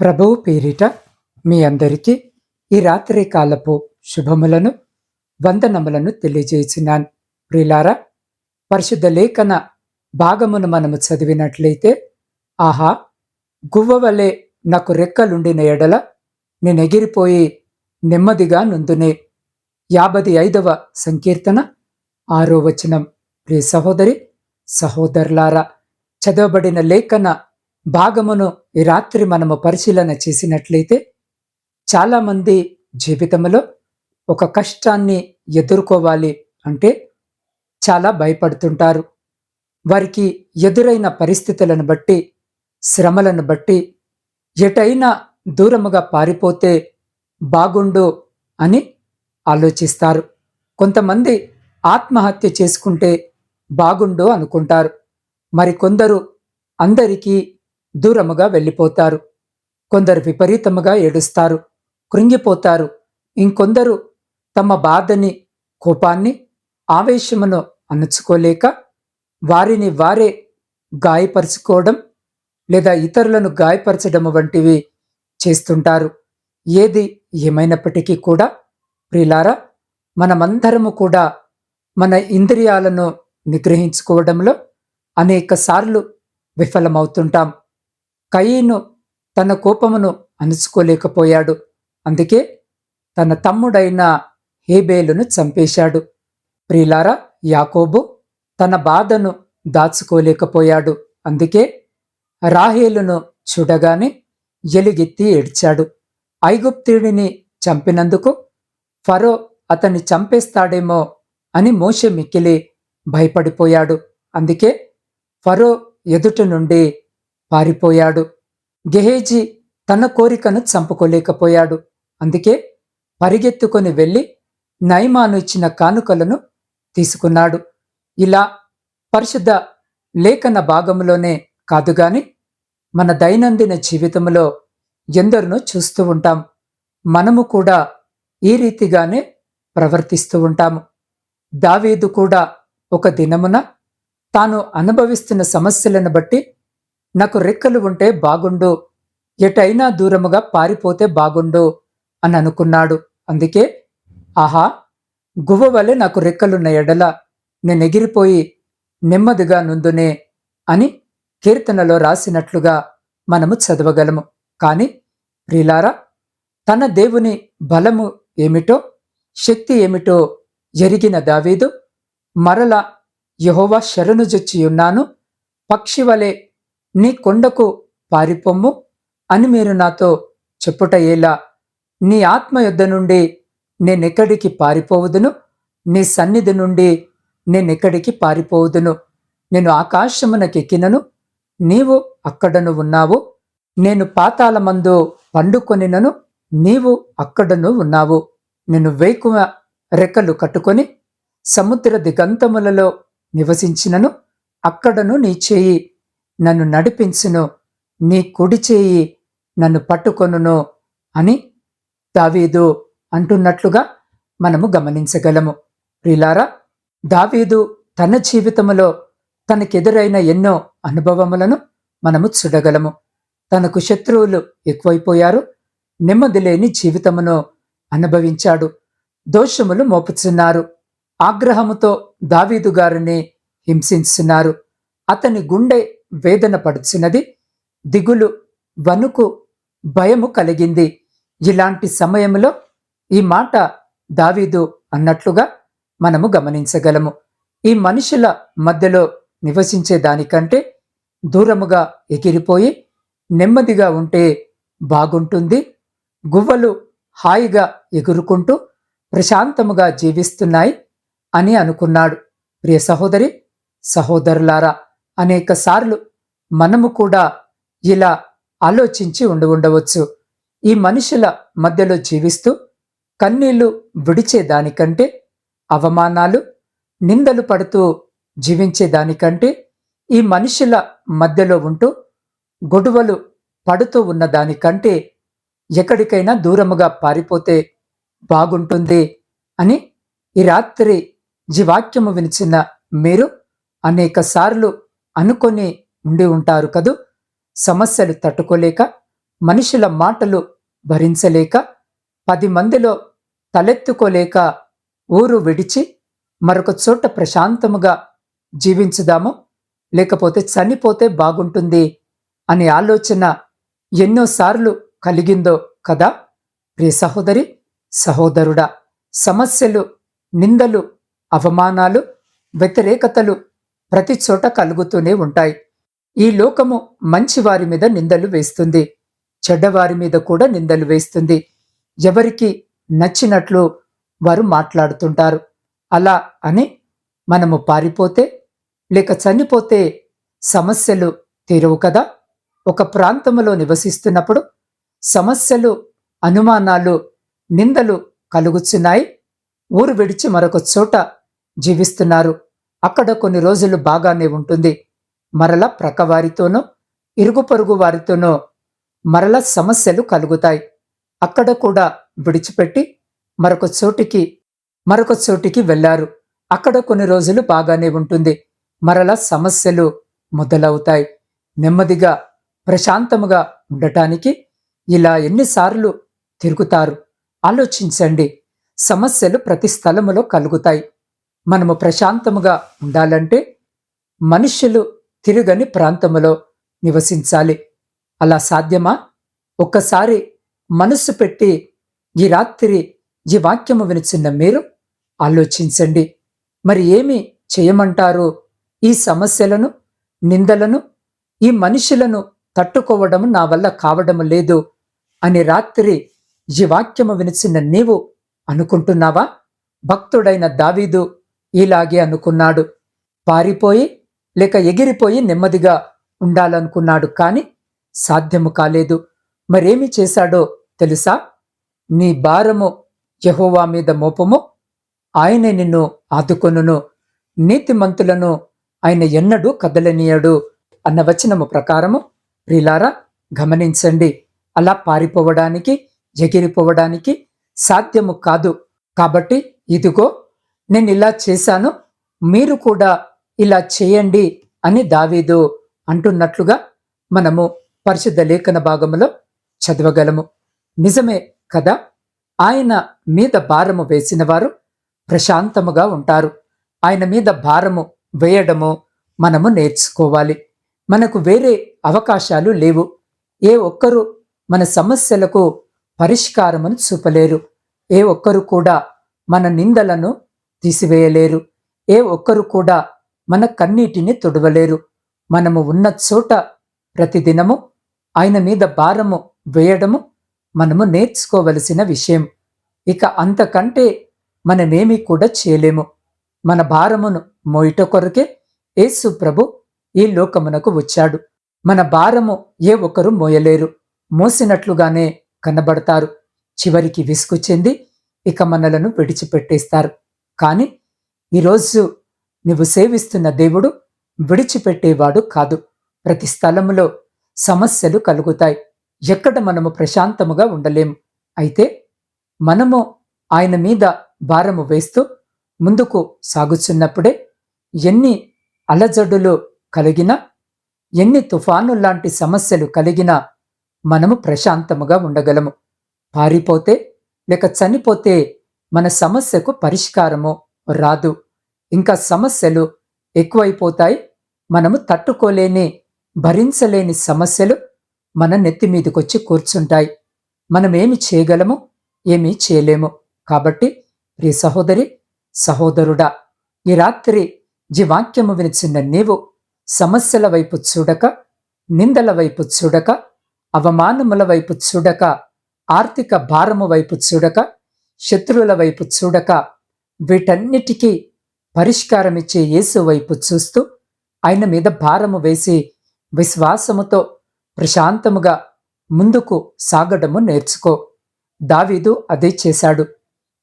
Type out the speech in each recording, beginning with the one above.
ప్రభువు పేరిట మీ అందరికీ ఈ రాత్రి కాలపు శుభములను వందనములను తెలియజేసినాను. ప్రిలారా పరిశుద్ధ లేఖన భాగమును మనము చదివినట్లయితే ఆహా గువ్వ వలె నాకు రెక్కలుండిన ఎడల నేను ఎగిరిపోయి నెమ్మదిగా నుందునే. యాభై ఐదవ సంకీర్తన ఆరో వచనం. ప్రియ సహోదరి సహోదరులారా చదవబడిన లేఖన భాగమును ఈ రాత్రి మనము పరిశీలన చేసినట్లయితే చాలామంది జీవితంలో ఒక కష్టాన్ని ఎదుర్కోవాలి అంటే చాలా భయపడుతుంటారు. వారికి ఎదురైన పరిస్థితులను బట్టి శ్రమలను బట్టి ఎటైనా దూరముగా పారిపోతే బాగుండు అని ఆలోచిస్తారు. కొంతమంది ఆత్మహత్య చేసుకుంటే బాగుండు అనుకుంటారు. మరికొందరు అందరికీ దూరముగా వెళ్ళిపోతారు. కొందరు విపరీతముగా ఏడుస్తారు. కృంగిపోతారు. ఇంకొందరు తమ బాధని కోపాన్ని ఆవేశమును అణుచుకోలేక వారిని వారే గాయపరుచుకోవడం లేదా ఇతరులను గాయపరచడం వంటివి చేస్తుంటారు. ఏది ఏమైనప్పటికీ కూడా ప్రిలారా మనమందరము కూడా మన ఇంద్రియాలను నిగ్రహించుకోవడంలో అనేకసార్లు విఫలమవుతుంటాం. కయీను తన కోపమును అణుచుకోలేకపోయాడు. అందుకే తన తమ్ముడైన హేబేలును చంపేశాడు. ప్రిలారా యాకోబు తన బాధను దాచుకోలేకపోయాడు. అందుకే రాహేలును చూడగానే ఎలుగెత్తి ఏడ్చాడు. ఐగుప్తుడిని చంపినందుకు ఫరో అతన్ని చంపేస్తాడేమో అని మోషే మిక్కిలి భయపడిపోయాడు. అందుకే ఫరో ఎదుట నుండి పారిపోయాడు. గెహేజీ తన కోరికను చంపుకోలేకపోయాడు. అందుకే పరిగెత్తుకొని వెళ్ళి నైమాను ఇచ్చిన కానుకలను తీసుకున్నాడు. ఇలా పరిశుద్ధ లేఖన భాగంలోనే కాదుగాని మన దైనందిన జీవితంలో ఎందరినో చూస్తూ ఉంటాం. మనము కూడా ఈ రీతిగానే ప్రవర్తిస్తూ ఉంటాము దావీదు కూడా ఒక దినమున తాను అనుభవిస్తున్న సమస్యలను బట్టి నాకు రెక్కలు ఉంటే బాగుండు ఎటైనా దూరముగా పారిపోతే బాగుండు అని అనుకున్నాడు. అందుకే ఆహా గువ్వ వలె నాకు రెక్కలున్న ఎడల నేను ఎగిరిపోయి నెమ్మదిగా నుందునే అని కీర్తనలో రాసినట్లుగా మనము చదవగలము. కాని ప్రిలారా తన దేవుని బలము ఏమిటో శక్తి ఏమిటో ఎరిగిన దావీదు మరల యహోవా శరణుజొచ్చియున్నాను పక్షి వలె నీ కొండకు పారిపొమ్ము అని మీరు నాతో చెప్పుట ఎలా? నీ ఆత్మ యుద్ధ నుండి నేనెక్కడికి పారిపోవుదును? నీ సన్నిధి నుండి నేనెక్కడికి పారిపోవుదును? నేను ఆకాశమునకెక్కినను నీవు అక్కడను ఉన్నావు. నేను పాతాళమందు పండుకొనినను నీవు అక్కడను ఉన్నావు. నేను వేకువ రెక్కలు కట్టుకొని సముద్ర దిగంతములలో నివసించినను అక్కడను నీ చేయి నన్ను నడిపించును. నీ కుడి చేయి నన్ను పట్టుకొనును అని దావీదు అంటున్నట్లుగా మనము గమనించగలము. ప్రిలారా దావీదు తన జీవితములో తనకెదురైన ఎన్నో అనుభవములను మనము చూడగలము. తనకు శత్రువులు ఎక్కువైపోయారు. నెమ్మది లేని జీవితమును అనుభవించాడు. దోషములు మోపుచున్నారు. ఆగ్రహముతో దావీదు గారిని హింసిస్తున్నారు అతని గుండె వేదన పడుచున్నది దిగులు వణుకు భయము కలిగింది. ఇలాంటి సమయంలో ఈ మాట దావీదు అన్నట్లుగా మనము గమనించగలము. ఈ మనుషుల మధ్యలో నివసించే దానికంటే దూరముగా ఎగిరిపోయి నెమ్మదిగా ఉంటే బాగుంటుంది. గువ్వలు హాయిగా ఎగురుకుంటూ ప్రశాంతముగా జీవిస్తున్నాయి అని అనుకున్నాడు. ప్రియ సహోదరి సహోదరులారా అనేక సార్లు మనము కూడా ఇలా ఆలోచించి ఉండి ఉండవచ్చు. ఈ మనుషుల మధ్యలో జీవిస్తూ కన్నీళ్ళు విడిచేదానికంటే అవమానాలు నిందలు పడుతూ జీవించేదానికంటే ఈ మనుషుల మధ్యలో ఉంటూ గొడవలు పడుతూ ఉన్న దానికంటే ఎక్కడికైనా దూరముగా పారిపోతే బాగుంటుంది అని ఈ రాత్రి జీవాక్యము వినిచిన మీరు అనేక సార్లు అనుకొని ఉండి ఉంటారు కదూ? సమస్యలు తట్టుకోలేక మనుషుల మాటలు భరించలేక పది మందిలో తలెత్తుకోలేక ఊరు విడిచి మరొక చోట ప్రశాంతముగా జీవించుదాము. లేకపోతే చనిపోతే బాగుంటుంది అనే ఆలోచన ఎన్నోసార్లు కలిగిందో కదా? ప్రియ సహోదరి సహోదరుడా సమస్యలు నిందలు అవమానాలు వ్యతిరేకతలు ప్రతి చోట కలుగుతూనే ఉంటాయి. ఈ లోకము మంచివారి మీద నిందలు వేస్తుంది. చెడ్డవారి మీద కూడా నిందలు వేస్తుంది. ఎవరికి నచ్చినట్లు వారు మాట్లాడుతుంటారు. అలా అని మనము పారిపోతే లేక చనిపోతే సమస్యలు తీరవు కదా? ఒక ప్రాంతంలో నివసిస్తున్నప్పుడు సమస్యలు అనుమానాలు నిందలు కలుగుచున్నాయి. ఊరు విడిచి మరొక చోట జీవిస్తున్నారు. అక్కడ కొన్ని రోజులు బాగానే ఉంటుంది. మరల ప్రక్కవారితోనో ఇరుగు పొరుగు వారితోనో మరల సమస్యలు కలుగుతాయి. అక్కడ కూడా విడిచిపెట్టి మరొక చోటికి మరొక చోటికి వెళ్ళారు అక్కడ కొన్ని రోజులు బాగానే ఉంటుంది. మరల సమస్యలు మొదలవుతాయి. నెమ్మదిగా ప్రశాంతముగా ఉండటానికి ఇలా ఎన్నిసార్లు తిరుగుతారు? ఆలోచించండి. సమస్యలు ప్రతి స్థలములో కలుగుతాయి. మనము ప్రశాంతముగా ఉండాలంటే మనుష్యులు తిరుగని ప్రాంతములో నివసించాలి. అలా సాధ్యమా? ఒక్కసారి మనస్సు పెట్టి ఈ రాత్రి ఈ వాక్యము వినిచిన్న మీరు ఆలోచించండి. మరి ఏమి చేయమంటారు? ఈ సమస్యలను నిందలను ఈ మనుషులను తట్టుకోవడం నా వల్ల కావడం లేదు అని రాత్రి ఈ వాక్యము వినిచిన నీవు అనుకుంటున్నావా? భక్తుడైన దావీదు ఇలాగే అనుకున్నాడు. పారిపోయి లేక ఎగిరిపోయి నెమ్మదిగా ఉండాలనుకున్నాడు కాని సాధ్యము కాలేదు. మరేమి చేశాడో తెలుసా? నీ భారము యహోవా మీద మోపము. ఆయనే నిన్ను ఆదుకొనును. నీతిమంతులను ఆయన ఎన్నడూ కదలనీయడు అన్న వచనము ప్రకారము ప్రిలారా గమనించండి. అలా పారిపోవడానికి ఎగిరిపోవడానికి సాధ్యము కాదు. కాబట్టి ఇదిగో నేను ఇలా చేశాను మీరు కూడా ఇలా చేయండి అని దావీదు అంటున్నట్లుగా మనము పరిశుద్ధ లేఖన భాగములో చదవగలము. నిజమే కదా ఆయన మీద భారము వేసినవారు ప్రశాంతముగా ఉంటారు. ఆయన మీద భారము వేయడము మనము నేర్చుకోవాలి. మనకు వేరే అవకాశాలు లేవు. ఏ ఒక్కరు మన సమస్యలకు పరిష్కారమును చూపలేరు. ఏ ఒక్కరు కూడా మన నిందలను తీసివేయలేరు. ఏ ఒక్కరు కూడా మన కన్నీటిని తుడవలేరు. మనము ఉన్న చోట ప్రతిదినము ఆయన మీద భారము వేయడము మనము నేర్చుకోవలసిన విషయం. ఇక అంతకంటే మనమేమీ కూడా చేయలేము. మన భారమును మోయిట కొరకే యేసు ప్రభు ఈ లోకమునకు వచ్చాడు. మన భారము ఏ ఒక్కరు మోయలేరు. మోసినట్లుగానే కనబడతారు. చివరికి విసుగు చెంది ఇక మనలను విడిచిపెట్టేస్తారు. కానీ ఈరోజు నువ్వు సేవిస్తున్న దేవుడు విడిచిపెట్టేవాడు కాదు. ప్రతి స్థలములో సమస్యలు కలుగుతాయి. ఎక్కడ మనము ప్రశాంతముగా ఉండలేము. అయితే మనము ఆయన మీద భారము వేస్తూ ముందుకు సాగుచున్నప్పుడే ఎన్ని అలజడులు కలిగినా ఎన్ని తుఫాను లాంటి సమస్యలు కలిగినా మనము ప్రశాంతముగా ఉండగలము. పారిపోతే లేక చనిపోతే మన సమస్యకు పరిష్కారము రాదు. ఇంకా సమస్యలు ఎక్కువైపోతాయి. మనము తట్టుకోలేని భరించలేని సమస్యలు మన నెత్తి మీదకొచ్చి కూర్చుంటాయి. మనం ఏమి చేయగలము? ఏమీ చేయలేము. కాబట్టి ప్రియ సహోదరి సహోదరుడా ఈ రాత్రి జీవాక్యము వినిచిన్న నీవు సమస్యల వైపు చూడక నిందల వైపు చూడక అవమానముల వైపు చూడక ఆర్థిక భారము వైపు చూడక శత్రువుల వైపు చూడక వీటన్నిటికీ పరిష్కారమిచ్చే యేసు వైపు చూస్తూ ఆయన మీద భారము వేసి విశ్వాసముతో ప్రశాంతముగా ముందుకు సాగడము నేర్చుకో. దావీదు అదే చేశాడు.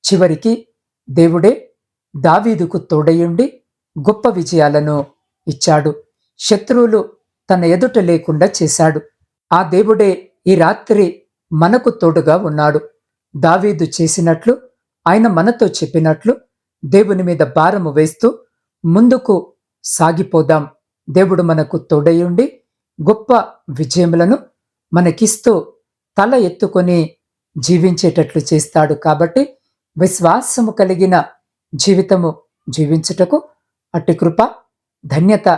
చివరికి దేవుడే దావీదుకు తోడయుండి గొప్ప విజయాలను ఇచ్చాడు. శత్రువులు తన ఎదుట లేకుండా చేశాడు. ఆ దేవుడే ఈ రాత్రి మనకు తోడుగా ఉన్నాడు. దావీదు చేసినట్లు ఆయన మనతో చెప్పినట్లు దేవుని మీద భారము వేస్తూ ముందుకు సాగిపోదాం. దేవుడు మనకు తోడయుండి గొప్ప విజయములను మనకిస్తూ తల ఎత్తుకొని జీవించేటట్లు చేస్తాడు కాబట్టి విశ్వాసము కలిగిన జీవితము జీవించుటకు అట్టి కృప ధన్యత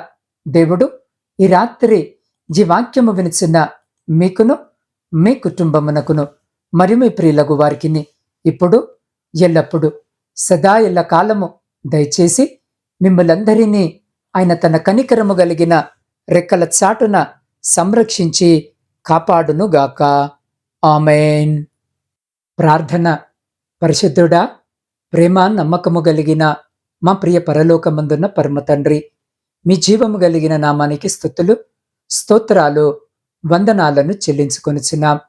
దేవుడు ఈ రాత్రి ఈ వాక్యము వినిచిన మీకును మీ కుటుంబమునకును. మరి మీ ప్రియులకు వారికి ఇప్పుడు ఎల్లప్పుడు సదా ఎల్ల కాలము దయచేసి మిమ్మలందరినీ ఆయన తన కనికరము కలిగిన రెక్కల చాటున సంరక్షించి కాపాడునుగాక. ఆమెన్. ప్రార్థన. పరిశుద్ధుడా ప్రేమ నమ్మకము కలిగిన మా ప్రియ పరలోకమందున్న పరమ తండ్రి మీ జీవము కలిగిన నామానికి స్థుతులు స్తోత్రాలు వందనాలను చెల్లించుకొనిచున్నాం.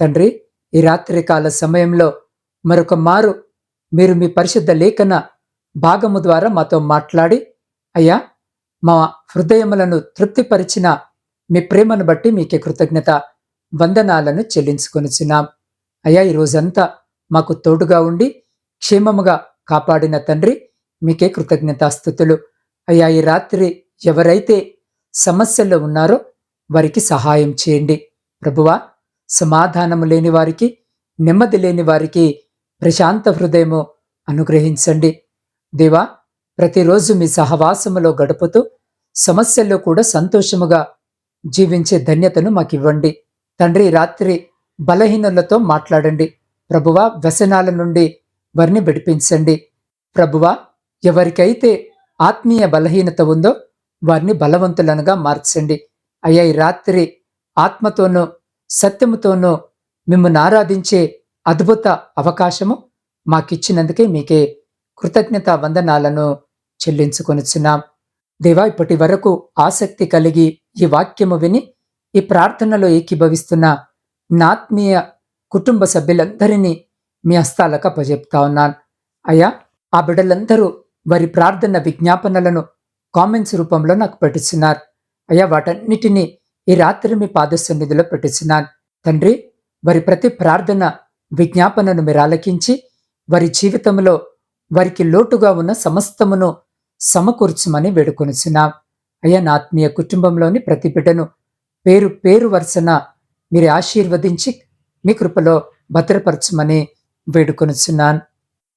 తండ్రి ఈ రాత్రి కాల సమయంలో మరొక మారు మీరు మీ పరిశుద్ధ లేఖన భాగము ద్వారా మాతో మాట్లాడి అయ్యా మా హృదయములను తృప్తిపరిచిన మీ ప్రేమను బట్టి మీకే కృతజ్ఞత వందనాలను చెల్లించుకొనిచున్నాం. అయ్యా ఈ రోజంతా మాకు తోడుగా ఉండి క్షేమముగా కాపాడిన తండ్రి మీకే కృతజ్ఞతాస్థుతులు అయ్యా ఈ రాత్రి ఎవరైతే సమస్యల్లో ఉన్నారో వారికి సహాయం చేయండి. ప్రభువా సమాధానము లేని వారికి నెమ్మది లేని వారికి ప్రశాంత హృదయము అనుగ్రహించండి. దేవా ప్రతిరోజు మీ సహవాసములో గడుపుతూ సమస్యల్లో కూడా సంతోషముగా జీవించే ధన్యతను మాకివ్వండి. తండ్రి రాత్రి బలహీనులతో మాట్లాడండి. ప్రభువా వ్యసనాల నుండి వారిని విడిపించండి. ప్రభువా ఎవరికైతే ఆత్మీయ బలహీనత ఉందో వారిని బలవంతులనుగా మార్చండి. అయ్యా ఈ రాత్రి ఆత్మతోనూ సత్యముతోనూ మిమ్మల్ని ఆరాధించే అద్భుత అవకాశము మాకిచ్చినందుకే మీకే కృతజ్ఞత వందనాలను చెల్లించుకొనిచున్నాం. దేవా ఇప్పటి వరకు ఆసక్తి కలిగి ఈ వాక్యము విని ఈ ప్రార్థనలో ఏకీభవిస్తున్న నాత్మీయ కుటుంబ సభ్యులందరినీ మీ హస్తాలకు అప్పజెప్తా ఉన్నాను. అయ్యా ఆ బిడ్డలందరూ వారి ప్రార్థన విజ్ఞాపనలను కామెంట్స్ రూపంలో నాకు పెట్టిస్తున్నారు. అయ్యా వాటన్నిటినీ ఈ రాత్రి మీ పాద సన్నిధిలో పెట్టిస్తున్నాను తండ్రి వారి ప్రతి ప్రార్థన విజ్ఞాపనను మీరు ఆలకించి వారి జీవితంలో వారికి లోటుగా ఉన్న సమస్తమును సమకూర్చమని వేడుకొనిచున్నాం. అయ్యా నా ఆత్మీయ కుటుంబంలోని ప్రతి బిడ్డను పేరు పేరు వరుసన మీరు ఆశీర్వదించి మీ కృపలో భద్రపరచమని వేడుకొనిచున్నాను.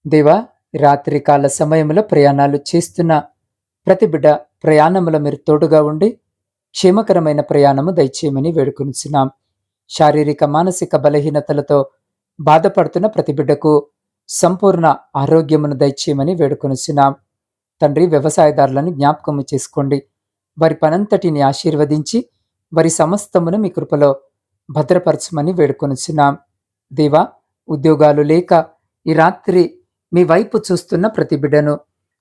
దేవా రాత్రి కాల సమయంలో ప్రయాణాలు చేస్తున్న ప్రతి బిడ్డ ప్రయాణంలో మీరు తోడుగా ఉండి క్షేమకరమైన ప్రయాణము దయచేయమని వేడుకొనిచున్నాం. శారీరక మానసిక బలహీనతలతో బాధపడుతున్న ప్రతి బిడ్డకు సంపూర్ణ ఆరోగ్యమును దయచేయమని వేడుకొనిచున్నాం. తండ్రి వ్యవసాయదారులను జ్ఞాపకము చేసుకోండి. వారి పనంతటిని ఆశీర్వదించి వారి సమస్తమును మీ కృపలో భద్రపరచమని వేడుకొనిచున్నాం. దేవా ఉద్యోగాలు లేక ఈ రాత్రి మీ వైపు చూస్తున్న ప్రతి బిడ్డను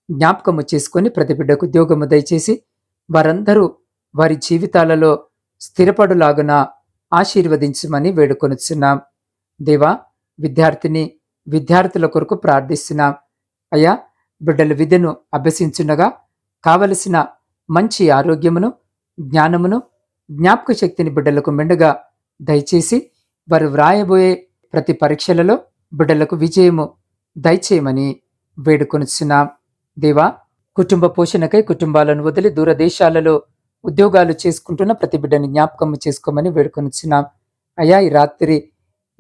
జ్ఞాపకము చేసుకొని ప్రతి బిడ్డకు ఉద్యోగము దయచేసి వారందరూ వారి జీవితాలలో స్థిరపడులాగున ఆశీర్వదించమని వేడుకొనుచున్నాం. దేవా విద్యార్థిని విద్యార్థుల కొరకు ప్రార్థిస్తున్నాం. అయ్యా బిడ్డల విద్యను అభ్యసించుండగా కావలసిన మంచి ఆరోగ్యమును జ్ఞానమును జ్ఞాపక శక్తిని బిడ్డలకు మెండుగా దయచేసి వారు వ్రాయబోయే ప్రతి పరీక్షలలో బిడ్డలకు విజయము దయచేయమని వేడుకొనుచున్నాం. దేవా కుటుంబ పోషణకై కుటుంబాలను వదిలి దూరదేశాలలో ఉద్యోగాలు చేసుకుంటున్న ప్రతి బిడ్డని జ్ఞాపకం చేసుకోమని వేడుకొనిచ్చున్నాం అయ్యా ఈ రాత్రి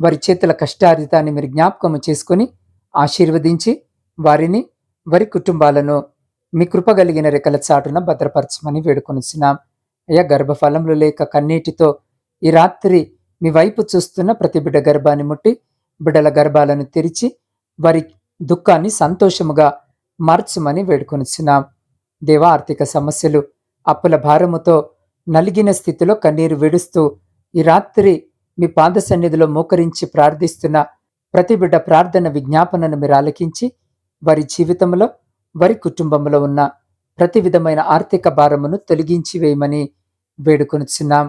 వారి చేతుల కష్టార్జితాన్ని మీరు జ్ఞాపకం చేసుకొని ఆశీర్వదించి వారిని వారి కుటుంబాలను మీ కృప కలిగిన రెక్కల చాటున భద్రపరచమని వేడుకొనిచున్నాం. అయ్యా గర్భఫలంలో లేక కన్నీటితో ఈ రాత్రి మీ వైపు చూస్తున్న ప్రతి బిడ్డ గర్భాన్ని ముట్టి బిడ్డల గర్భాలను తెరిచి వారి దుఃఖాన్ని సంతోషముగా మార్చమని వేడుకొనిచున్నాం. దేవా ఆర్థిక సమస్యలు అప్పుల భారముతో నలిగిన స్థితిలో కన్నీరు విడుస్తూ ఈ రాత్రి మీ పాద సన్నిధిలో మోకరించి ప్రార్థిస్తున్న ప్రతి బిడ్డ ప్రార్థన విజ్ఞాపనను మీరు ఆలకించి వారి జీవితంలో వారి కుటుంబంలో ఉన్న ప్రతి విధమైన ఆర్థిక భారమును తొలగించి వేయమని వేడుకొనుచున్నాం.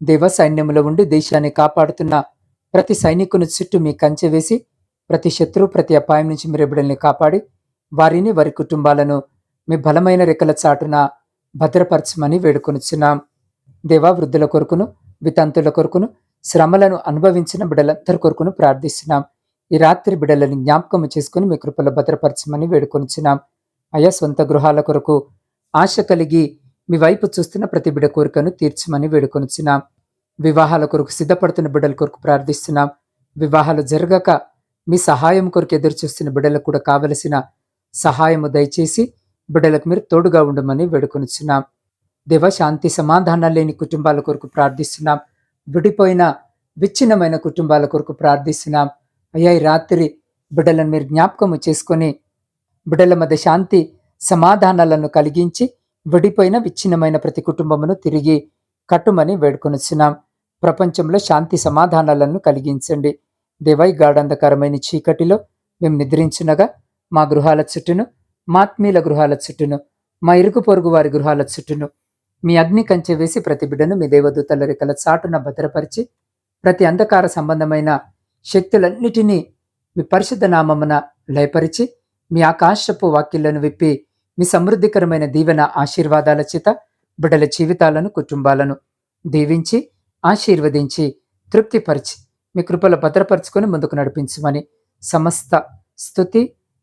దేవ సైన్యంలో ఉండి దేశాన్ని కాపాడుతున్న ప్రతి సైనికుని చుట్టూ మీ కంచె వేసి ప్రతి శత్రువు ప్రతి అపాయం నుంచి మీరు బిడ్డల్ని కాపాడి వారిని వారి కుటుంబాలను మీ బలమైన రెక్కల చాటున భద్రపరచమని వేడుకొనిచున్నాం. దేవా వృద్ధుల కొరకును వితంతుల కొరకును శ్రమలను అనుభవించిన బిడ్డలందరి కొరకును ప్రార్థిస్తున్నాం. ఈ రాత్రి బిడ్డలను జ్ఞాపకం చేసుకుని మీ కృపలో భద్రపరచమని వేడుకొనిచున్నాం. అయా సొంత గృహాల కొరకు ఆశ కలిగి మీ వైపు చూస్తున్న ప్రతి బిడ్డ కోరికను తీర్చమని వేడుకొనిచున్నాం. వివాహాల కొరకు సిద్ధపడుతున్న బిడ్డల కొరకు ప్రార్థిస్తున్నాం. వివాహాలు జరగక మీ సహాయం కొరకు ఎదురు చూస్తున్న బిడ్డలకు కూడా కావలసిన సహాయము దయచేసి బిడ్డలకు మీరు తోడుగా ఉండమని వేడుకొనిచున్నాం. దేవ శాంతి సమాధానాలు లేని కుటుంబాల కొరకు ప్రార్థిస్తున్నాం. విడిపోయిన విచ్ఛిన్నమైన కుటుంబాల కొరకు ప్రార్థిస్తున్నాం. అయ్యా ఈ రాత్రి బిడ్డలను మీరు జ్ఞాపకము చేసుకొని బిడ్డల మధ్య శాంతి సమాధానాలను కలిగించి విడిపోయిన విచ్ఛిన్నమైన ప్రతి కుటుంబమును తిరిగి కట్టుమని వేడుకొనిచున్నాం. ప్రపంచంలో శాంతి సమాధానాలను కలిగించండి. దేవై గాఢంధకరమైన చీకటిలో మేము నిద్రించునగా మా గృహాల చుట్టూను మాత్మీల గృహాల చుట్టూను మా ఇరుగు పొరుగు వారి గృహాల చుట్టూను మీ అగ్ని కంచె వేసి ప్రతి బిడ్డను మీ దేవదూతల రెక్కల చాటున భద్రపరిచి ప్రతి అంధకార సంబంధమైన శక్తులన్నిటినీ మీ పరిశుద్ధ నామమున లయపరిచి మీ ఆకాశపు వాక్యలను విప్పి మీ సమృద్ధికరమైన దీవెన ఆశీర్వాదాల చేత బిడ్డల జీవితాలను కుటుంబాలను దీవించి ఆశీర్వదించి తృప్తిపరిచి మీ కృపలో భద్రపరచుకొని ముందుకు నడిపించమని సమస్త స్థుతి